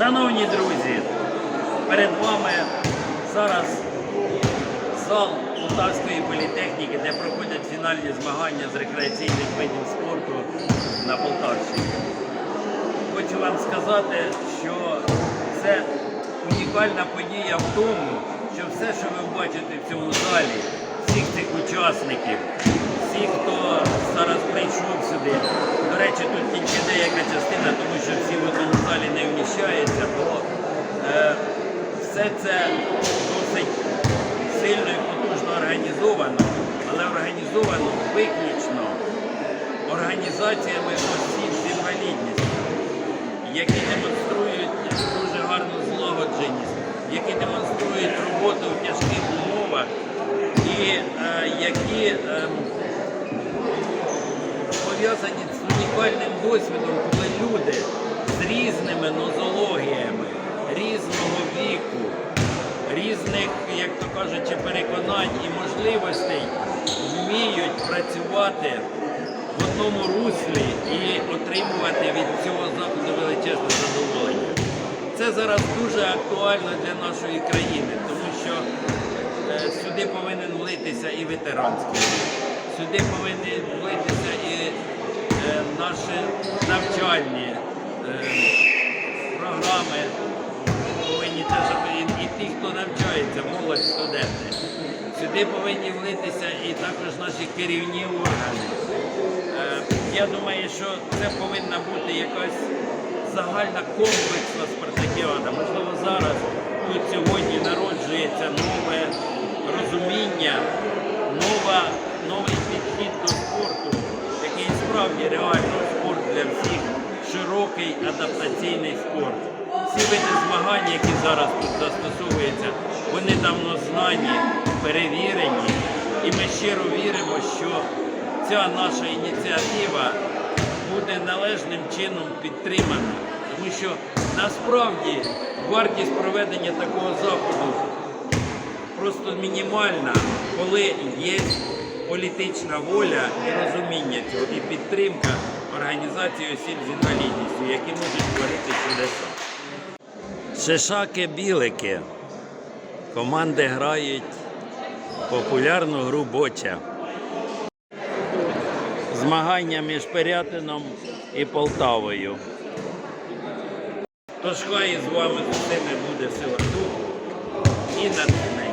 Шановні друзі, перед вами зараз зал Полтавської політехніки, де проходять фінальні змагання з рекреаційних видів спорту на Полтавщині. Хочу вам сказати, що це унікальна подія в тому, що все, що ви бачите в цьому залі, всіх цих учасників, всіх, хто зараз прийшов сюди. Речі, тут тільки деяка частина, тому що всі в одному залі не вміщаються, бо е, все це досить сильно і потужно організовано, але організовано виключно організаціями осіб з інвалідністю які демонструють дуже гарну злагодженість, які демонструють роботу в тяжких умовах і е, які е, пов'язані унікальним досвідом, коли люди з різними нозологіями, різного віку, різних, як то кажучи, переконань і можливостей вміють працювати в одному руслі і отримувати від цього заходу величезне задоволення. Це зараз дуже актуально для нашої країни, тому що е, сюди повинен влитися і ветеранський, сюди повинні влитися і наші навчальні е, програми, повинні теж і, ті, хто навчається, молодь, студенти. Сюди повинні влитися і також наші керівні органи. Е, Я думаю, що це повинна бути якась загальна комплексна спартакіада. Можливо, зараз тут сьогодні народжується нове справді реально спорт для всіх, широкий адаптаційний спорт. Всі види змагань, які зараз тут застосовуються, вони давно знані, перевірені, і ми щиро віримо, що ця наша ініціатива буде належним чином підтримана. Тому що насправді вартість проведення такого заходу просто мінімальна, коли є політична воля і розуміння цього, і підтримка організації осіб з інвалідністю, які можуть творити чудеса. Шишаки-білики. Команди грають популярну гру боча. Змагання між Пирятином і Полтавою. Тож хай з вами з усіми буде сила духу і натхнення.